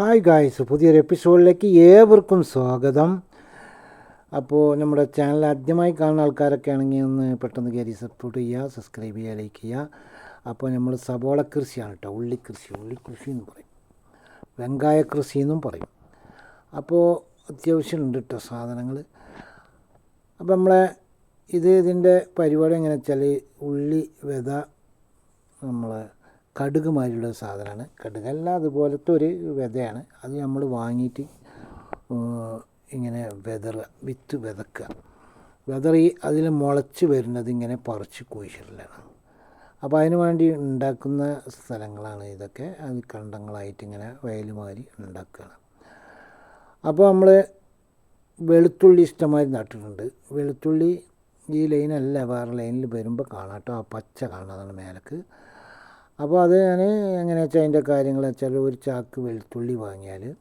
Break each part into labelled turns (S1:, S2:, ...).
S1: Hi guys പുതിയൊരു എപ്പിസോഡിലേക്ക് ഏവർക്കും സ്വാഗതം. അപ്പോൾ നമ്മുടെ ചാനൽ ആദ്യമായി കാണുന്ന ആൾക്കാരൊക്കെ ആണെങ്കിൽ ഒന്ന് പെട്ടെന്ന് കയറി സപ്പോർട്ട് ചെയ്യുക സബ്സ്ക്രൈബ് ചെയ്യുക ലൈക്ക് ചെയ്യുക. അപ്പോൾ നമ്മൾ സബോള കൃഷിയാണ് കേട്ടോ ഉള്ളിക്കൃഷി ഉള്ളിക്കൃഷി എന്ന് പറയും. വെങ്കായ കൃഷി എന്നും പറയും. അപ്പോൾ അത്യാവശ്യമുണ്ട് കേട്ടോ സാധനങ്ങൾ. അപ്പോൾ നമ്മളെ ഇത് ഇതിന്റെ പരിപാടി എങ്ങനെ വെച്ചാൽ ഉള്ളി വിത നമ്മളെ കടുക് മാതിരിയുള്ള സാധനമാണ്. കടുകല്ല അതുപോലത്തെ ഒരു വിതയാണ്. അത് നമ്മൾ വാങ്ങിയിട്ട് ഇങ്ങനെ വിതറുക വിത്ത് വിതക്കുക. വിതറി അതിൽ മുളച്ച് വരുന്നത് ഇങ്ങനെ പറിച്ച് കുഴിച്ചിടലാണ്. അപ്പോൾ അതിന് വേണ്ടി ഉണ്ടാക്കുന്ന സ്ഥലങ്ങളാണ് ഇതൊക്കെ. അത് കണ്ടങ്ങളായിട്ട് ഇങ്ങനെ വയൽ മാതിരി ഉണ്ടാക്കുകയാണ്. അപ്പോൾ നമ്മൾ വെളുത്തുള്ളി ഇഷ്ടമായി നട്ടിട്ടുണ്ട്. വെളുത്തുള്ളി ഈ ലൈനല്ല വേറെ ലൈനിൽ വരുമ്പോൾ കാണാം കേട്ടോ. ആ പച്ച കാണാതാണ് മേലക്ക്. അപ്പോൾ അത് ഞാൻ എങ്ങനെയാ വെച്ചാൽ അതിന്റെ കാര്യങ്ങൾ വെച്ചാൽ ഒരു ചാക്ക് വെളുത്തുള്ളി വാങ്ങിയാൽ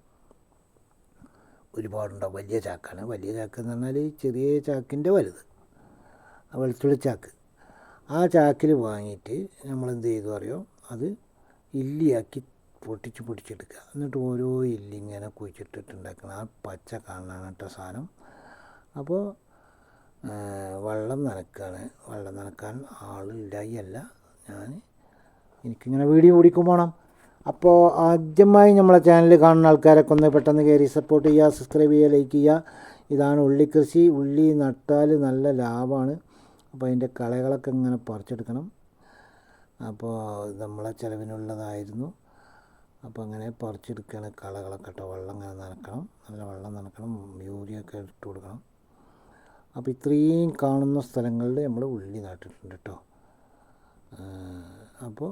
S1: ഒരുപാടുണ്ടാവും. വലിയ ചാക്കാണ്. വലിയ ചാക്ക് എന്ന് പറഞ്ഞാൽ ഈ ചെറിയ ചാക്കിന്റെ വലുത്. വെളുത്തുള്ളി ചാക്ക്. ആ ചാക്കിൽ വാങ്ങിയിട്ട് നമ്മൾ എന്ത് ചെയ്തു അറിയോ? അത് ഇല്ലിയാക്കി പൊട്ടിച്ച് പൊടിച്ചെടുക്കുക. എന്നിട്ട് ഓരോ ഇല്ലി ഇങ്ങനെ കുഴിച്ചിട്ടിട്ടുണ്ടാക്കണം. ആ പച്ച കാണാൻ കേട്ടോ സാധനം. അപ്പോൾ വെള്ളം നനക്കാണ്. വെള്ളം നനക്കാൻ ആളില്ലായി അല്ല. ഞാൻ എനിക്കിങ്ങനെ വീഡിയോ ഓടിക്കും വേണം അപ്പോൾ ആദ്യമായി നമ്മളെ ചാനൽ കാണുന്ന ആൾക്കാരൊക്കെ ഒന്ന് പെട്ടെന്ന് കയറി സപ്പോർട്ട് ചെയ്യുക സബ്സ്ക്രൈബ് ചെയ്യുക ലൈക്ക് ചെയ്യുക. ഇതാണ് ഉള്ളി കൃഷി. ഉള്ളി നട്ടാൽ നല്ല ലാഭമാണ് അപ്പോൾ അതിന്റെ കളകളൊക്കെ ഇങ്ങനെ പറിച്ചെടുക്കണം. അപ്പോൾ നമ്മളെ ചിലവിനുള്ളതായിരുന്നു. അപ്പോൾ അങ്ങനെ പറിച്ചെടുക്കുകയാണ് കളകളൊക്കെ കേട്ടോ. വെള്ളം ഇങ്ങനെ നനക്കണം. നല്ല വെള്ളം നനക്കണം. യൂരിയ ഒക്കെ ഇട്ട് കൊടുക്കണം. അപ്പോൾ ഇത്രയും കാണുന്ന സ്ഥലങ്ങളിൽ നമ്മൾ ഉള്ളി നട്ടിട്ടുണ്ട് കേട്ടോ. അപ്പോൾ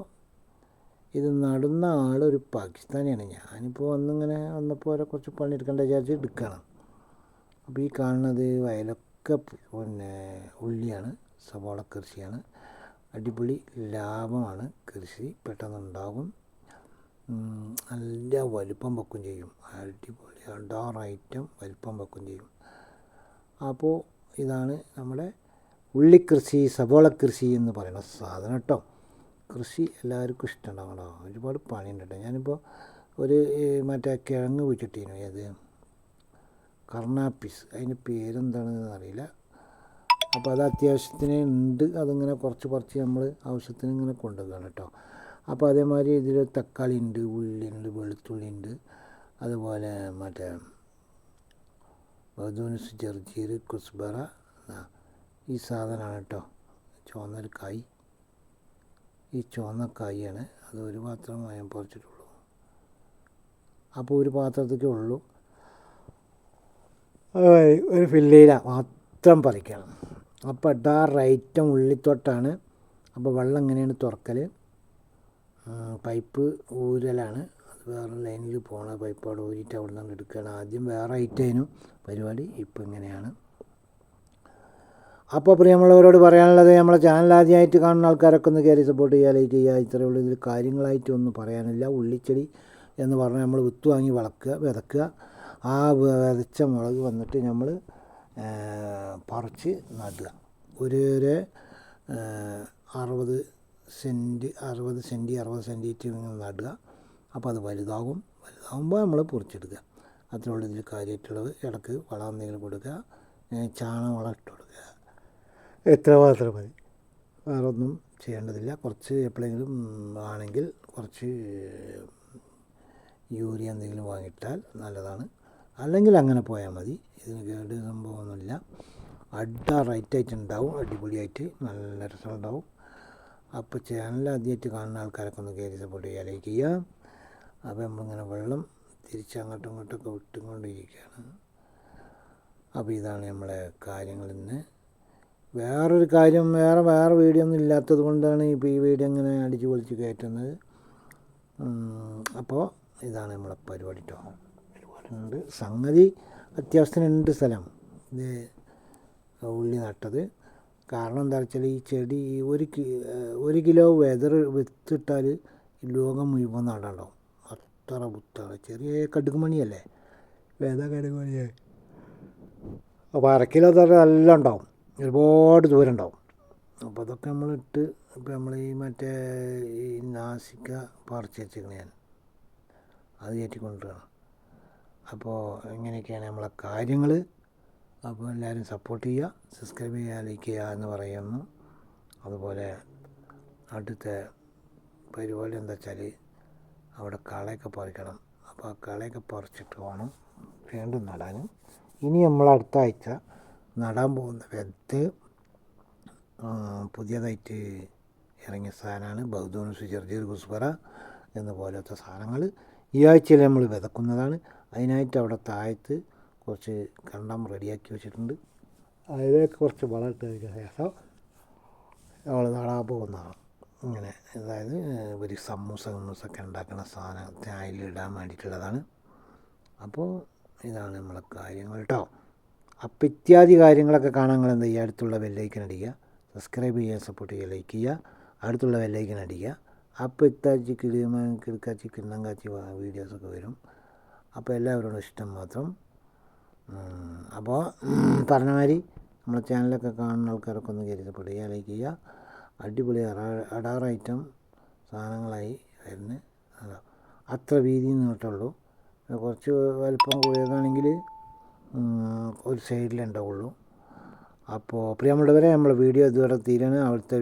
S1: ഇത് നടുന്ന ഒരു പാകിസ്ഥാനിയാണ്. ഞാനിപ്പോൾ വന്നിങ്ങനെ വന്നപ്പോൾ ഓരോ കുറച്ച് പണി പണിയെടുക്കേണ്ട വിചാരിച്ച് എടുക്കുകയാണ് അപ്പോൾ ഈ കാണുന്നത് വയലൊക്കെ പിന്നെ ഉള്ളിയാണ് സവാള കൃഷിയാണ്. അടിപൊളി ലാഭമാണ് കൃഷി പെട്ടെന്നുണ്ടാകും. നല്ല വലുപ്പം വെക്കും ചെയ്യും. അടിപൊളി അടാറ് ഐറ്റം വലുപ്പം വെക്കും ചെയ്യും. അപ്പോൾ ഇതാണ് നമ്മുടെ ഉള്ളിക്കൃഷി സവോള കൃഷി എന്ന് പറയുന്ന സാധനം കേട്ടോ. കൃഷി എല്ലാവർക്കും ഇഷ്ടമുണ്ടാവണോ ഒരുപാട് പണിയുണ്ട് കേട്ടോ. ഞാനിപ്പോൾ ഒരു മറ്റേ കിഴങ്ങ് വെച്ചിട്ടീനു ഏത്? കർണാപ്പിസ്. അതിന്റെ പേരെന്താണെന്ന് അറിയില്ല. അപ്പോൾ അത് അത്യാവശ്യത്തിന് ഉണ്ട്. അതിങ്ങനെ കുറച്ച് കുറച്ച് നമ്മൾ ആവശ്യത്തിന് ഇങ്ങനെ കൊണ്ടുപോകണം കേട്ടോ. അപ്പോൾ അതേമാതിരി ഇതിൽ തക്കാളി ഉണ്ട് ഉള്ളി ഉണ്ട് വെളുത്തുള്ളി ഉണ്ട്. അതുപോലെ മറ്റേ ബദൂനസ് ജർജീർ കുസ്ബറ ഈ സാധനമാണ് കേട്ടോ. ചുവന്നൊരു കായ് ഈ ചുവന്ന കായാണ് അത് ഒരു പാത്രം ഞാൻ പറിച്ചിട്ടുള്ളൂ. അപ്പോൾ ഒരു പാത്രത്തേക്കേ ഉള്ളൂ. ഒരു ഫില്ലയില മാത്രം പറിക്കണം. അപ്പോൾ ഡാ റൈറ്റം ഉള്ളിത്തൊട്ടാണ്. അപ്പോൾ വെള്ളം എങ്ങനെയാണ് തുറക്കൽ പൈപ്പ് ഊരലാണ്. അത് വേറെ ലൈനിൽ പോണ പൈപ്പ് അവിടെ ഊരിയിട്ട് അവിടെ നിന്ന് എടുക്കുകയാണ്. ആദ്യം വേറെ ഐറ്റായിരുന്നു പരിപാടി ഇപ്പോൾ ഇങ്ങനെയാണ്. അപ്പോൾ പ്രിയമുള്ളവരോട് പറയാനുള്ളത് നമ്മളെ ചാനൽ ആദ്യമായിട്ട് കാണുന്ന ആൾക്കാരൊക്കെ ഒന്ന് കയറി സപ്പോർട്ട് ചെയ്യുക ലൈക്ക് ചെയ്യുക ഇത്രയേ ഉള്ളൂ. ഇതിൽ കാര്യങ്ങളായിട്ട് ഒന്നും പറയാനില്ല. ഉള്ളിച്ചെടി എന്ന് പറഞ്ഞാൽ നമ്മൾ വിത്ത് വാങ്ങി വളക്കുക വിതക്കുക. ആ വിതച്ച മുളക് വന്നിട്ട് നമ്മൾ പറിച്ച് നടുക. ഒരു ഒരു അറുപത് സെന്റ് അറുപത് സെന്റ് അറുപത് സെന്റിറ്റ് നടുക. അപ്പോൾ അത് വലുതാകും. വലുതാകുമ്പോൾ നമ്മൾ പൊറിച്ചെടുക്കുക. അത്രയുള്ള ഇതിൽ കാര്യമായിട്ടുള്ളത്. ഇടയ്ക്ക് വളം എന്തെങ്കിലും കൊടുക്കുക. ചാണകം വളം ഇട്ട് കൊടുക്കുക. എത്ര മാത്രം മതി? വേറെ ഒന്നും ചെയ്യേണ്ടതില്ല. കുറച്ച് എപ്പോഴെങ്കിലും ആണെങ്കിൽ കുറച്ച് യൂറിയ എന്തെങ്കിലും വാങ്ങിയിട്ടാൽ നല്ലതാണ്. അല്ലെങ്കിൽ അങ്ങനെ പോയാൽ മതി. ഇതിന് കേട് സംഭവമൊന്നുമില്ല. അഡ റൈറ്റായിട്ട് ഉണ്ടാവും. അടിപൊളിയായിട്ട് നല്ല രസം ഉണ്ടാവും. അപ്പോൾ ചാനൽ ആദ്യമായിട്ട് കാണുന്ന ആൾക്കാരൊക്കെ ഒന്ന് കയറി സപ്പോർട്ട് ചെയ്യുക. ലൈക്ക് ചെയ്യുക. അപ്പോൾ നമ്മളിങ്ങനെ വെള്ളം തിരിച്ചങ്ങോട്ടും ഇങ്ങോട്ടൊക്കെ വിട്ടുകൊണ്ടിരിക്കുകയാണ്. അപ്പോൾ ഇതാണ് നമ്മളെ കാര്യങ്ങൾ ഇന്ന്. വേറൊരു കാര്യം വേറെ വേറെ വീഡിയോ ഒന്നും ഇല്ലാത്തത് കൊണ്ടാണ് ഇപ്പോൾ ഈ വീഡിയോ ഇങ്ങനെ അടിച്ച് പൊളിച്ച് കയറ്റുന്നത്. അപ്പോൾ ഇതാണ് നമ്മളെ പരിപാടി കേട്ടോ ഉണ്ട് സംഗതി അത്യാവശ്യത്തിനുണ്ട് സ്ഥലം. ഇത് ഉള്ളി നട്ടത്. കാരണം എന്താ വെച്ചാൽ ഈ ചെടി ഈ ഒരു കി ഒരു കിലോ വെതർ വിത്തിട്ടാൽ ലോകം മുഴുവൻ നടണ്ടാവും. അത്ര ബുത്താണ് ചെറിയ കടുകുമണിയല്ലേ? വേദ കടുകുമണിയായി അപ്പോൾ അരക്കിലോ കിലോ തറ നല്ല ഉണ്ടാവും. ഒരുപാട് ദൂരം ഉണ്ടാവും അപ്പോൾ അതൊക്കെ നമ്മളിട്ട് ഇപ്പോൾ നമ്മൾ ഈ മറ്റേ ഈ നാസിക്ക പറിച്ച് വെച്ചിരിക്കണ ഞാൻ. അത് കയറ്റിക്കൊണ്ടിരിക്കണം അപ്പോൾ ഇങ്ങനെയൊക്കെയാണ് നമ്മളെ കാര്യങ്ങൾ അപ്പോൾ എല്ലാവരും സപ്പോർട്ട് ചെയ്യുക സബ്സ്ക്രൈബ് ചെയ്യുക ലൈക്ക് ചെയ്യുക എന്ന് പറയുന്നു. അതുപോലെ അടുത്ത പരിപാടി എന്താ വെച്ചാൽ അവിടെ കളയൊക്കെ പറിക്കണം. അപ്പോൾ ആ കളയൊക്കെ പറിച്ചിട്ട് വേണം വീണ്ടും നടാനും. ഇനി നമ്മൾ അടുത്ത ആഴ്ച നടാൻ പോകുന്ന വിത്ത് പുതിയതായിട്ട് ഇറങ്ങിയ സാധനമാണ് ബൗദ്ധൂൺ സുചർജീർ ഗുസ്ബറ എന്ന പോലത്തെ സാധനങ്ങൾ ഈ ആഴ്ചയിൽ നമ്മൾ വിതക്കുന്നതാണ്. അതിനായിട്ട് അവിടെ താഴത്ത് കുറച്ച് കണ്ടം റെഡിയാക്കി വെച്ചിട്ടുണ്ട്. അതിലേക്ക് കുറച്ച് വളർത്തിയതിന് ശേഷം നമ്മൾ നടാൻ പോകുന്നതാണ് ഇങ്ങനെ അതായത് ഒരു സമൂസ സമൂസൊക്കെ ഉണ്ടാക്കുന്ന സാധനത്തിന് അതിലിടാൻ വേണ്ടിയിട്ടുള്ളതാണ്. അപ്പോൾ ഇതാണ് നമ്മളെ കാര്യങ്ങൾ കേട്ടോ. അപ്പം ഇത്യാദി കാര്യങ്ങളൊക്കെ കാണാൻ നിങ്ങൾ എന്താ ചെയ്യുക? അടുത്തുള്ള ബെല്ലൈക്കൻ അടിക്കുക. സബ്സ്ക്രൈബ് ചെയ്യുക സപ്പോർട്ട് ചെയ്യുക ലൈക്ക് ചെയ്യുക. അടുത്തുള്ള ബെല്ലൈക്കൻ അടിക്കുക. അപ്പോൾ ഇത്താച്ചി കിളിയമ്മ കിടക്കാച്ചി കിണ്ണം കാച്ചി വീഡിയോസൊക്കെ വരും. അപ്പോൾ എല്ലാവരോടും ഇഷ്ടം മാത്രം. അപ്പോൾ പറഞ്ഞ മാതിരി നമ്മുടെ ചാനലൊക്കെ കാണുന്ന ആൾക്കാരൊക്കെ ഒന്ന് കരുതപ്പെടുക ലൈക്ക് ചെയ്യുക. അടിപൊളി അടാർ ഐറ്റം സാധനങ്ങളായി വരുന്നത്. അത്ര വീതി നിന്നിട്ടുള്ളൂ കുറച്ച് വലിപ്പം കൂടിയതാണെങ്കിൽ ഒരു സൈഡിലേ ഉണ്ടാവുള്ളൂ. അപ്പോൾ പ്രിയമുള്ളവരെ നമ്മൾ വീഡിയോ ഇതുവരെ തീരാണ് അവിടുത്തെ